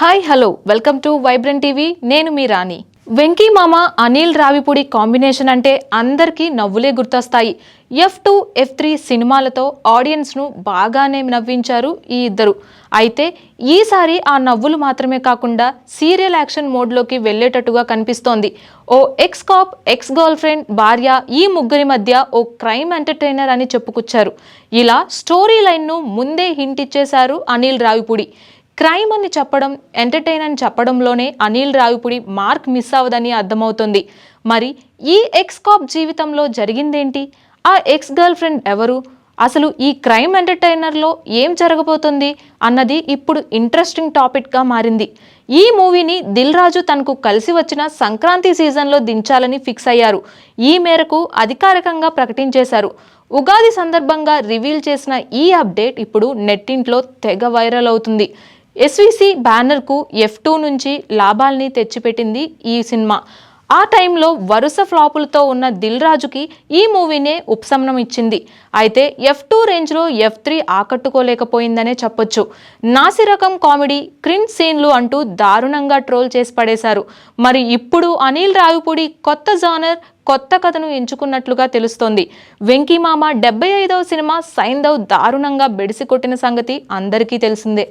Hi hello. Welcome to vibrant TV. నేను మీ రాణి. వెంకీ మామ అనిల్ రావిపూడి కాంబినేషన్ అంటే అందరికీ నవ్వులే గుర్తొస్తాయి. ఎఫ్ టూ ఎఫ్ త్రీ సినిమాలతో ఆడియన్స్ను బాగానే నవ్వించారు ఈ ఇద్దరు. అయితే ఈసారి ఆ నవ్వులు మాత్రమే కాకుండా సీరియల్ యాక్షన్ మోడ్లోకి వెళ్ళేటట్టుగా కనిపిస్తోంది. ఓ ex cop ex girlfriend భార్య ఈ ముగ్గురి మధ్య ఓ క్రైమ్ ఎంటర్టైనర్ అని చెప్పుకొచ్చారు. ఇలా స్టోరీ లైన్ను ముందే హింట్ ఇచ్చేశారు అనిల్ రావిపూడి. క్రైమ్ అని చెప్పడం ఎంటర్టైన్ అని చెప్పడంలోనే అనిల్ రావిపుడి మార్క్ మిస్ అవ్వదని అర్థమవుతుంది. మరి ఈ ఎక్స్ కాప్ జీవితంలో జరిగిందేంటి? ఆ ఎక్స్ గర్ల్ ఫ్రెండ్ ఎవరు? అసలు ఈ క్రైమ్ ఎంటర్టైనర్లో ఏం జరగబోతుంది అన్నది ఇప్పుడు ఇంట్రెస్టింగ్ టాపిక్గా మారింది. ఈ మూవీని దిల్ రాజు తనకు కలిసి వచ్చిన సంక్రాంతి సీజన్లో దించాలని ఫిక్స్ అయ్యారు. ఈ మేరకు అధికారికంగా ప్రకటించేశారు. ఉగాది సందర్భంగా రివీల్ చేసిన ఈ అప్డేట్ ఇప్పుడు నెట్టింట్లో తెగ వైరల్ అవుతుంది. ఎస్విసి బ్యానర్కు ఎఫ్ టూ నుంచి లాభాల్ని తెచ్చిపెట్టింది ఈ సినిమా. ఆ టైంలో వరుస ఫ్లాపులతో ఉన్న దిల్ రాజుకి ఈ మూవీనే ఉపశమనం ఇచ్చింది. అయితే ఎఫ్ టూ రేంజ్లో ఎఫ్ త్రీ ఆకట్టుకోలేకపోయిందనే చెప్పొచ్చు. నాసిరకం కామెడీ క్రిన్ సీన్లు అంటూ దారుణంగా ట్రోల్ చేసి పడేశారు. మరి ఇప్పుడు అనిల్ రావిపూడి కొత్త జానర్ కొత్త కథను ఎంచుకున్నట్లుగా తెలుస్తోంది. వెంకీమామ డెబ్బై ఐదవ సినిమా సైందవ్ దారుణంగా బెడిసి కొట్టిన సంగతి అందరికీ తెలిసిందే.